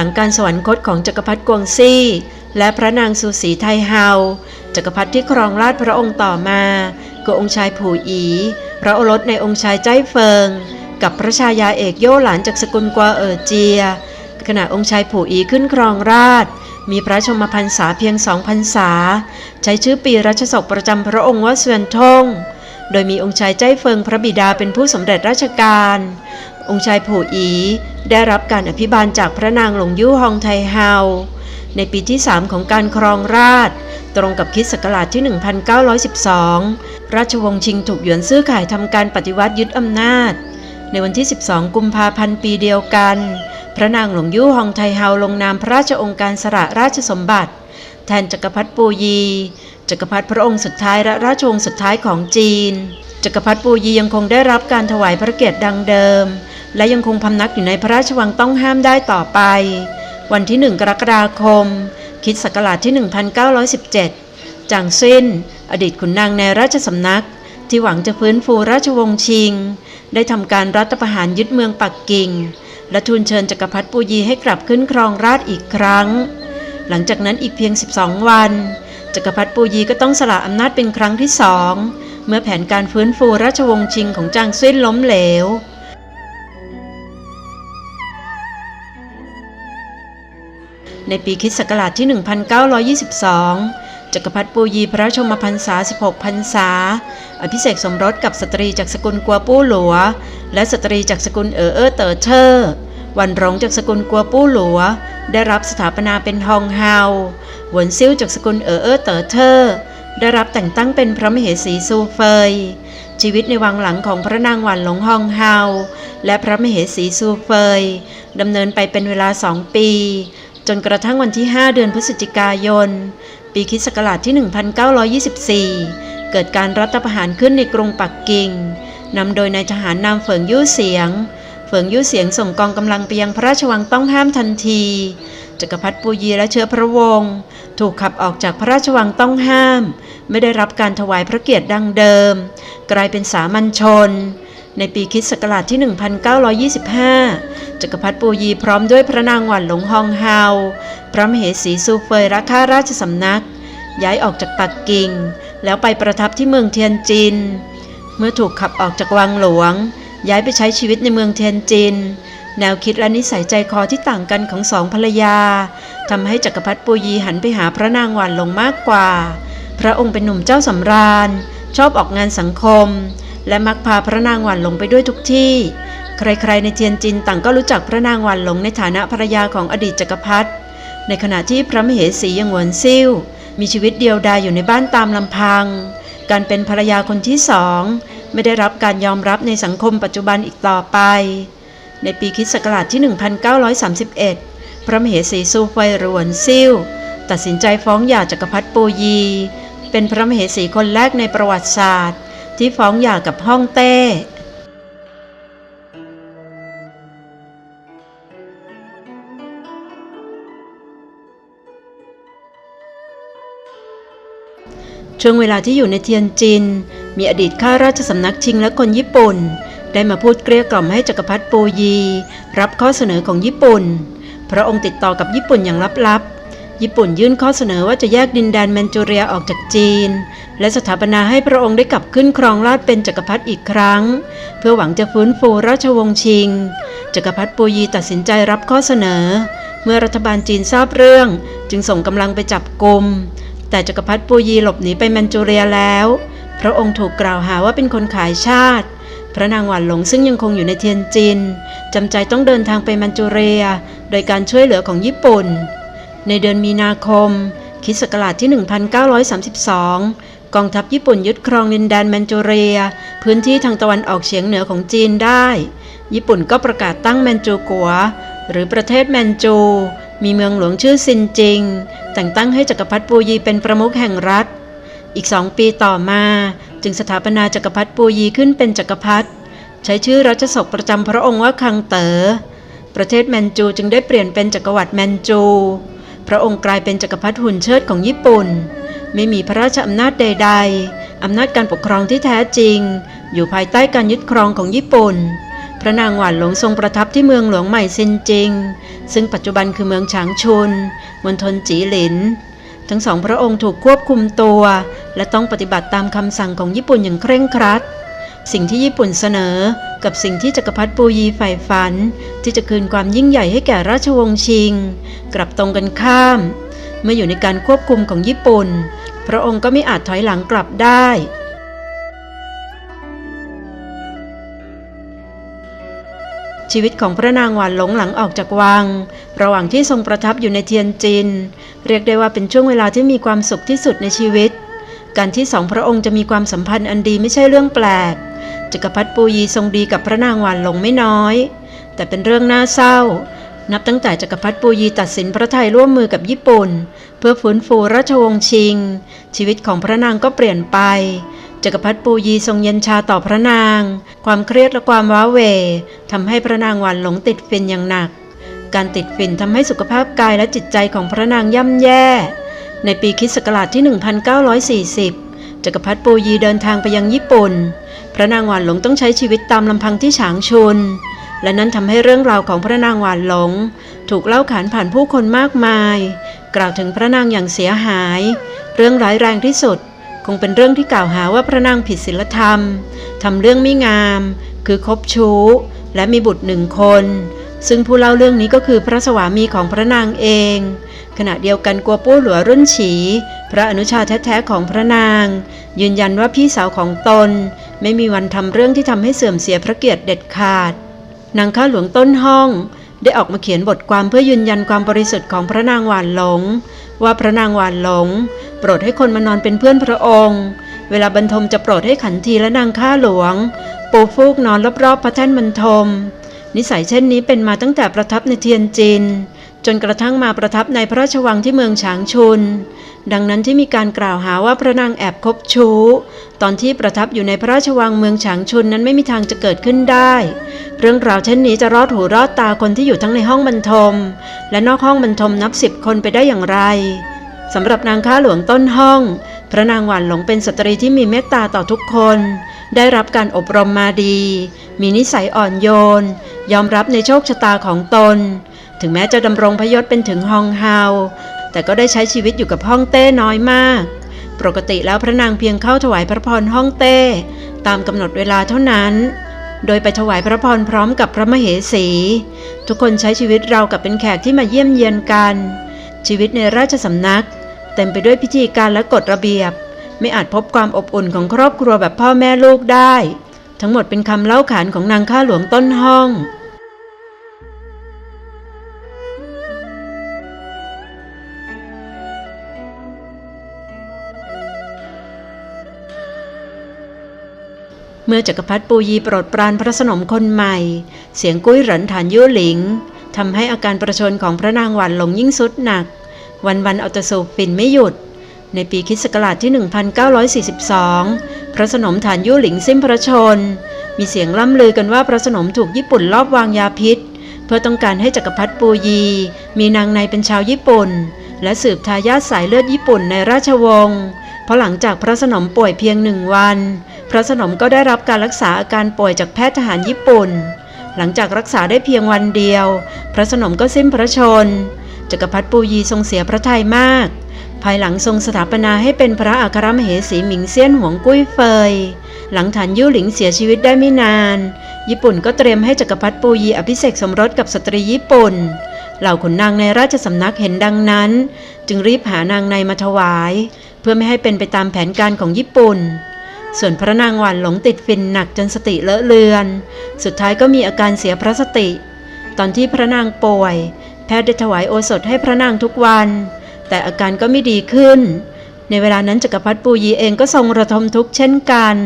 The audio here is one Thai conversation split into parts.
หลังการสวรรคตของจักรพรรดิกวงซี่ และพระนางสุสีไทเฮา จักรพรรดิที่ครองราชพระองค์ต่อมาคือองค์ชายผู่อี พระโอรสในองค์ชายใจเฟิง กับพระชายาเอกโย่หลานจากสกุลกัวเออเจีย ขณะองค์ชายผู่อีขึ้นครองราชมีพระชมพรรษาเพียงสองพรรษา ใช้ชื่อปีรัชศกประจำพระองค์ว่าเสวียนทง โดยมีองค์ชายใจเฟิงพระบิดาเป็นผู้สำเร็จราชการ องค์ชายผู่อี ได้รับการอภิบาลจากพระนางหลงยู่ฮองไทเฮา ในปีที่ 3 ของการครองราช ตรงกับคิดศักราชที่ 1912 ราชวงศ์ชิงถูกหยวนซื้อขายทำการปฏิวัติยึดอำนาจ ในวันที่ 12 กุมภาพันธ์ปีเดียวกัน พระนางหลงยู่ฮองไทเฮาลงนามพระราชองค์การสละราชสมบัติ แทนจักรพรรดิปูยี จักรพรรดิพระองค์สุดท้ายและราชวงศ์สุดท้ายของจีน จักรพรรดิปูยียังคงได้รับการถวายพระเกียรติดังเดิม และยังคงพำนักอยู่ในพระราชวังต้องห้ามได้ต่อไป วันที่1กรกฎาคม คิดศักราชที่ 1917 จางซินอดีตขุนนางในราชสำนัก ที่หวังจะฟื้นฟูราชวงศ์ชิง ได้ทำการรัฐประหารยึดเมืองปักกิ่ง และทูลเชิญจักรพรรดิปูยีให้กลับขึ้นครองราชอีกครั้ง หลังจากนั้นอีกเพียง 12 วัน จักรพรรดิปูยีก็ต้องสละอำนาจเป็นครั้งที่สอง เมื่อแผนการฟื้นฟูราชวงศ์ชิงของจางซินล้มเหลวในปีคิศักราชที่ 1922 จักรพรรดิปูยีพระชมพรรษา 16 พรรษา อภิเษกสมรสกับสตรีจากสกุลกัวปู้หลัว และสตรีจากสกุลเออเออเต๋อเชอร์ วันรองจากสกุลกัวปู้หลัว ได้รับสถาปนาเป็นทองเฮาหวนซิ่วจากสกุลเออเออเต๋อเชอร์ได้รับแต่งตั้งเป็นพระมเหสีซูเฟย ชีวิตในวังหลังของพระนางหวันหลงฮองเฮาและพระมเหสีซูเฟยดำเนินไปเป็นเวลาสองปี จนกระทั่งวันที่ 5 เดือนพฤศจิกายน ปีคริสต์ศักราชที่ 1924 เกิดการรัฐประหารขึ้นในกรุงปักกิ่งนำโดยนายทหารนามเฟิงยู่เสียง เฟิงยู่เสียงส่งกองกำลังไปยังพระราชวังต้องห้ามทันทีจักรพรรดิปูยีและเชื้อพระวงศ์ถูกขับออกจากพระราชวังต้องห้าม ไม่ได้รับการถวายพระเกียรติดังเดิม กลายเป็นสามัญชน ในปีคริสต์ศักราชที่ 1925 จักรพรรดิปูยีพร้อมด้วยพระนางหวันหลงฮองเฮาพระมเหสีซูเฟยรักข้าราชสำนัก ย้ายออกจากปักกิ่ง แล้วไปประทับที่เมืองเทียนจิน เมื่อถูกขับออกจากวังหลวง ย้ายไปใช้ชีวิตในเมืองเทียนจิน แนวคิดและนิสัยใจคอที่ต่างกันของสองภรรยาทำให้จักรพรรดิปูยีหันไปหาพระนางหวานหลงมากกว่า พระองค์เป็นหนุ่มเจ้าสำราญ ชอบออกงานสังคม และมักพาพระนางหวานหลงไปด้วยทุกที่ ใครๆในเทียนจินต่างก็รู้จักพระนางหวานหลงในฐานะภรรยาของอดีตจักรพรรดิในขณะที่พระมเหสียังหวนซิ่วมีชีวิตเดียวดายอยู่ในบ้านตามลำพัง การเป็นภรรยาคนที่สอง ไม่ได้รับการยอมรับในสังคมปัจจุบันอีกต่อไป ในปีคริสต์ศักราชที่ 1931 พระมเหสีซูเฟยหรวนซิ่วตัดสินใจฟ้องหย่าจักรพรรดิปูยี เป็นพระมเหสีคนแรกในประวัติศาสตร์ ที่ฟ้องหย่ากับฮ่องเต้ช่วงเวลาที่อยู่ในเทียนจิน มีอดีตข้าราชสำนักชิงและคนญี่ปุ่น ได้มาพูดเกลี้ยกล่อมให้จักรพรรดิปูยี รับข้อเสนอของญี่ปุ่น พระองค์ติดต่อกับญี่ปุ่นอย่างลับๆ ญี่ปุ่นยื่นข้อเสนอว่าจะแยกดินแดนแมนจูเรียออกจากจีน และสถาปนาให้พระองค์ได้กลับขึ้นครองราชเป็นจักรพรรดิอีกครั้ง เพื่อหวังจะฟื้นฟูราชวงศ์ชิง จักรพรรดิปูยีตัดสินใจรับข้อเสนอ เมื่อรัฐบาลจีนทราบเรื่อง จึงส่งกำลังไปจับกลุมแต่จักรพรรดิปูยีหลบหนีไปแมนจูเรียแล้ว พระองค์ถูกกล่าวหาว่าเป็นคนขายชาติ พระนางหวานหลงซึ่งยังคงอยู่ในเทียนจินจำใจต้องเดินทางไปแมนจูเรีย โดยการช่วยเหลือของญี่ปุ่น ในเดือนมีนาคมคิศักราชที่ 1932 กองทัพญี่ปุ่นยึดครองดินแดนแมนจูเรีย พื้นที่ทางตะวันออกเฉียงเหนือของจีนได้ ญี่ปุ่นก็ประกาศตั้งแมนจูกัว หรือประเทศแมนจู มีเมืองหลวงชื่อซินจิง แต่งตั้งให้จักรพรรดิปูยีเป็นประมุขแห่งรัฐ อีกสองปีต่อมา จึงสถาปนาจักรพรรดิปูยีขึ้นเป็นจักรพรรดิใช้ชื่อรัชสกประจำพระองค์ว่าคังเตอ๋อประเทศแมนจูจึงได้เปลี่ยนเป็นจักรวรรดิแมนจู พระองค์กลายเป็นจักรพรรดิหุ่นเชิดของญี่ปุ่น ไม่มีพระราชอำนาจใด ๆ อำนาจการปกครองที่แท้จริง อยู่ภายใต้การยึดครองของญี่ปุ่น พระนางหวานหลงทรงประทับที่เมืองหลวงใหม่เซินจิง ซึ่งปัจจุบันคือเมืองฉางชุนมณฑลจีหลิน ทั้งสองพระองค์ถูกควบคุมตัว และต้องปฏิบัติตามคำสั่งของญี่ปุ่นอย่างเคร่งครัด สิ่งที่ญี่ปุ่นเสนอ กับสิ่งที่จักรพรรดิปูยีใฝ่ฝัน ที่จะคืนความยิ่งใหญ่ให้แก่ราชวงศ์ชิง กลับตรงกันข้าม เมื่ออยู่ในการควบคุมของญี่ปุ่น พระองค์ก็ไม่อาจถอยหลังกลับได้ ชีวิตของพระนางหวานหลงหลังออกจากวัง ระหว่างที่ทรงประทับอยู่ในเทียนจิน เรียกได้ว่าเป็นช่วงเวลาที่มีความสุขที่สุดในชีวิต การที่สองพระองค์จะมีความสัมพันธ์อันดีไม่ใช่เรื่องแปลก จักรพรรดิปูยีทรงดีกับพระนางหวานหลงไม่น้อย แต่เป็นเรื่องน่าเศร้า นับตั้งแต่จักรพรรดิปูยีตัดสินพระไทยร่วมมือกับญี่ปุ่น เพื่อฟื้นฟูราชวงศ์ชิง ชีวิตของพระนางก็เปลี่ยนไป จักรพรรดิปูยีทรงเย็นชาต่อพระนาง ความเครียดและความว้าเหวทำให้พระนางหวานหลงติดฟินอย่างหนัก การติดฝิ่นทำให้สุขภาพกายและจิตใจของพระนางย่ำแย่ ในปีคริสต์ศักราชที่ 1940 จักรพรรดิปูยีเดินทางไปยังญี่ปุ่น พระนางหวานหลงต้องใช้ชีวิตตามลำพังที่ฉางชุน และนั้นทำให้เรื่องราวของพระนางหวานหลง ถูกเล่าขานผ่านผู้คนมากมาย กล่าวถึงพระนางอย่างเสียหาย เรื่องร้ายแรงที่สุด คงเป็นเรื่องที่กล่าวหาว่าพระนางผิดศีลธรรมทำเรื่องไม่งาม คือคบชู้ และมีบุตรหนึ่งคน ซึ่งผู้เล่าเรื่องนี้ก็คือพระสวามีของพระนางเอง ขณะเดียวกันกัวปู้หลัวรุ่นฉี พระอนุชาแท้ๆของพระนาง ยืนยันว่าพี่สาวของตน ไม่มีวันทำเรื่องที่ทำให้เสื่อมเสียพระเกียรติเด็ดขาดนางข้าหลวงต้นห้อง ได้ออกมาเขียนบทความเพื่อยืนยันความบริสุทธิ์ของพระนางหวานหลง ว่าพระนางหวานหลง โปรดให้คนมานอนเป็นเพื่อนพระองค์ เวลาบรรทมจะโปรดให้ขันทีและนางข้าหลวง ปูฟูกนอนรอบๆพระแท่นบรรทม นิสัยเช่นนี้เป็นมาตั้งแต่ประทับในเทียนจิน จนกระทั่งมาประทับในพระราชวังที่เมืองฉางชุน ดังนั้นที่มีการกล่าวหาว่าพระนางแอบคบชู้ ตอนที่ประทับอยู่ในพระราชวังเมืองฉางชุนนั้นไม่มีทางจะเกิดขึ้นได้ เรื่องราวเช่นนี้จะรอดหูรอดตาคนที่อยู่ทั้งในห้องบรรทม และนอกห้องบรรทมนับสิบคนไปได้อย่างไรสำหรับนางข้าหลวงต้นห้อง พระนางหวานหลงเป็นสตรีที่มีเมตตาต่อทุกคน ได้รับการอบรมมาดี มีนิสัยอ่อนโยน ยอมรับในโชคชะตาของตน ถึงแม้จะดำรงพยศเป็นถึงฮองเฮาแต่ก็ได้ใช้ชีวิตอยู่กับฮ่องเต้น้อยมาก ปกติแล้วพระนางเพียงเข้าถวายพระพรฮ่องเต้ ตามกำหนดเวลาเท่านั้น โดยไปถวายพระพรพร้อมกับพระมเหสี ทุกคนใช้ชีวิตเรากับเป็นแขกที่มาเยี่ยมเยียนกัน ชีวิตในราชสำนัก เต็มไปด้วยพิธีการและกฎระเบียบ ไม่อาจพบความอบอุ่นของครอบครัวแบบพ่อแม่ลูกได้ ทั้งหมดเป็นคำเล่าขานของนางข้าหลวงต้นห้อง เมื่อจักรพรรดิปูยีโปรดปรานพระสนมคนใหม่ เสียงกุ้ยหรันฐานยั่หลิงทำให้อาการประชนของพระนางหวานหลงยิ่งสุดหนัก วันๆเอาแต่สูบฝิ่นไม่หยุด ในปีคิศักราชที่ 1942 พระสนมฐานยู่หลิงสิ้นพระชน มีเสียงล่ำลือกันว่าพระสนมถูกญี่ปุ่นลอบวางยาพิษ เพื่อต้องการให้จักรพรรดิปูยี มีนางในเป็นชาวญี่ปุ่น และสืบทายาทสายเลือดญี่ปุ่นในราชวงศ์เพราะหลังจากพระสนมป่วยเพียงหนึ่งวัน พระสนมก็ได้รับการรักษาอาการป่วยจากแพทย์ทหารญี่ปุ่น หลังจากรักษาได้เพียงวันเดียว พระสนมก็สิ้นพระชน จักรพรรดิปูยีทรงเสียพระทัยมาก ภายหลังทรงสถาปนาให้เป็นพระอัครมเหสีหมิงเซียนหวงกุ้ยเฟย หลังฐานยู่หลิงเสียชีวิตได้ไม่นาน ญี่ปุ่นก็เตรียมให้จักรพรรดิปูยีอภิเษกสมรสกับสตรีญี่ปุ่น เหล่าขุนนางในราชสำนักเห็นดังนั้น จึงรีบหานางในมาถวาย เพื่อไม่ให้เป็นไปตามแผนการของญี่ปุ่น ส่วนพระนางหวานหลงติดฟินหนักจนสติเลอะเลือน สุดท้ายก็มีอาการเสียพระสติ ตอนที่พระนางป่วย แพทย์ได้ถวายโอสถให้พระนางทุกวัน แต่อาการก็ไม่ดีขึ้น ในเวลานั้นจักรพรรดิปูยีเองก็ทรงระทมทุกข์เช่นกัน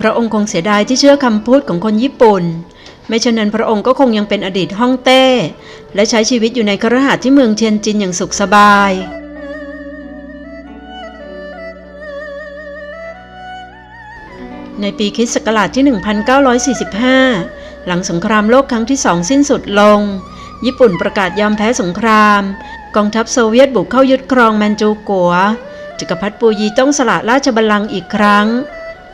พระองค์คงเสียดายที่เชื่อคำพูดของคนญี่ปุ่น ไม่เช่นนั้นพระองค์ก็คงยังเป็นอดีตฮ่องเต้ และใช้ชีวิตอยู่ในครหาสน์ที่เมืองเทียนจินอย่างสุขสบาย ในปีคิศักราชที่ 1945 หลังสงครามโลกครั้งที่สองสิ้นสุดลง ญี่ปุ่นประกาศยอมแพ้สงคราม กองทัพโซเวียตบุกเข้ายึดครองแมนจูกัว จักรพรรดิปูยีต้องสละราชบัลลังก์อีกครั้ง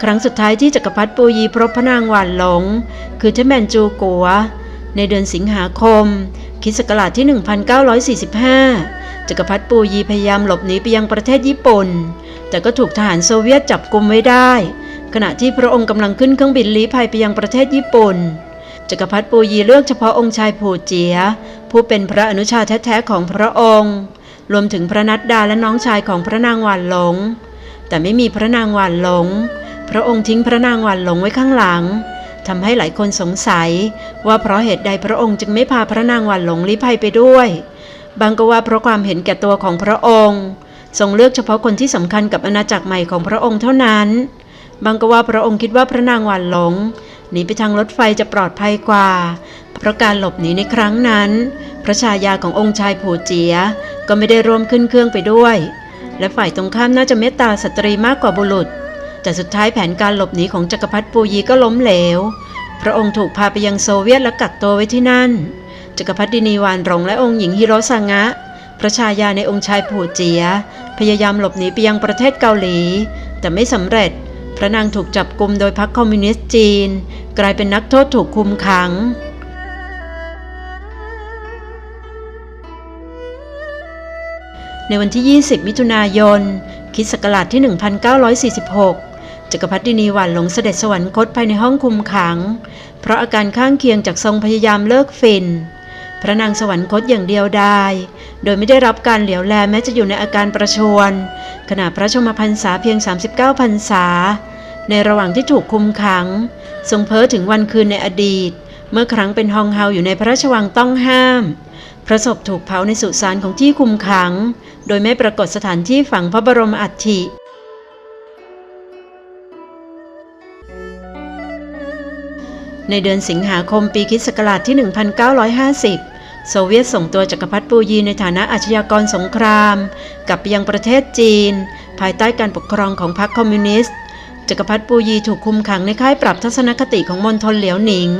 ครั้งสุดท้ายที่จักรพรรดิปูยีพบพระนางหวานหลง คือเทแมนจูกัว ในเดือนสิงหาคมคิศักราชที่ 1945 จักรพรรดิปูยีพยายามหลบหนีไปยังประเทศญี่ปุ่น แต่ก็ถูกทหารโซเวียตจับกุมไว้ได้ ขณะที่พระองค์กำลังขึ้นเครื่องบินลี้ภัยไปยังประเทศญี่ปุ่น จักรพรรดิปูยีเลือกเฉพาะองค์ชายผูเจีย ผู้เป็นพระอนุชาแท้ๆของพระองค์ รวมถึงพระนัดดาและน้องชายของพระนางหวานหลง แต่ไม่มีพระนางหวานหลง พระองค์ทิ้งพระนางหวานหลงไว้ข้างหลังทำให้หลายคนสงสัย ว่าเพราะเหตุใดพระองค์จึงไม่พาพระนางหวานหลงลี้ภัยไปด้วย บางก็ว่าเพราะความเห็นแก่ตัวของพระองค์ ทรงเลือกเฉพาะคนที่สำคัญกับอาณาจักรใหม่ของพระองค์เท่านั้น บางก็ว่าพระองค์คิดว่าพระนางหวานหลงหนีไปทางรถไฟจะปลอดภัยกว่า เพราะการหลบหนีในครั้งนั้น พระชายาขององค์ชายผู่เจียก็ไม่ได้ร่วมขึ้นเครื่องไปด้วย และฝ่ายตรงข้ามน่าจะเมตตาสตรีมากกว่าบุรุษ แต่สุดท้ายแผนการหลบหนีของจักรพรรดิปูยีก็ล้มเหลว พระองค์ถูกพาไปยังโซเวียตและกักตัวไว้ที่นั่น จักรพรรดินีวานหลงและองค์หญิงฮิโรซางะ พระชายาในองค์ชายผู่เจีย พยายามหลบหนีไปยังประเทศเกาหลี แต่ไม่สำเร็จ พระนางถูกจับกุมโดยพรรคคอมมิวนิสต์จีน กลายเป็นนักโทษถูกคุมขังในวันที่ 20 มิถุนายนคริสต์ศักราชที่ 1946 จักรพรรดินีหวันหลงเสด็จสวรรคตภายในห้องคุมขัง เพราะอาการข้างเคียงจากทรงพยายามเลิกฝิ่น พระนางสวรรคตอย่างเดียวดาย โดยไม่ได้รับการเหลียวแลแม้จะอยู่ในอาการประชวร ขณะพระชมพรรษาเพียง 39 พรรษา ในระหว่างที่ถูกคุมขัง ทรงเพ้อถึงวันคืนในอดีต เมื่อครั้งเป็นฮองเฮาอยู่ในพระราชวังต้องห้าม พระศพถูกเผาในสุสานของที่คุมขัง โดยไม่ปรากฏสถานที่ฝังพระบรมอัฐิในเดือนสิงหาคมปีคริสต์ศักราชที่ 1950 โซเวียตส่งตัวจักรพรรดิปูยีในฐานะอาชญากรสงคราม กลับไปยังประเทศจีน ภายใต้การปกครองของพรรคคอมมิวนิสต์จักรพรรดิปูยีถูกคุมขังในค่ายปรับทัศนคติของมณฑลเหลียวหนิง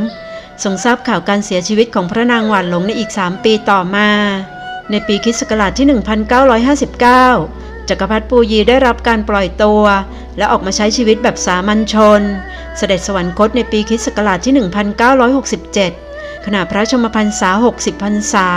ทรงทราบข่าวการเสียชีวิตของพระนางหวานหลงในอีก 3 ปีต่อมา ในปีคริสต์ศักราชที่ 1959 จักรพรรดิปูยีได้รับการปล่อยตัว และออกมาใช้ชีวิตแบบสามัญชน เสด็จสวรรคตในปีคริสต์ศักราชที่ 1967 ขณะพระชมพรรษา 60 พรรษา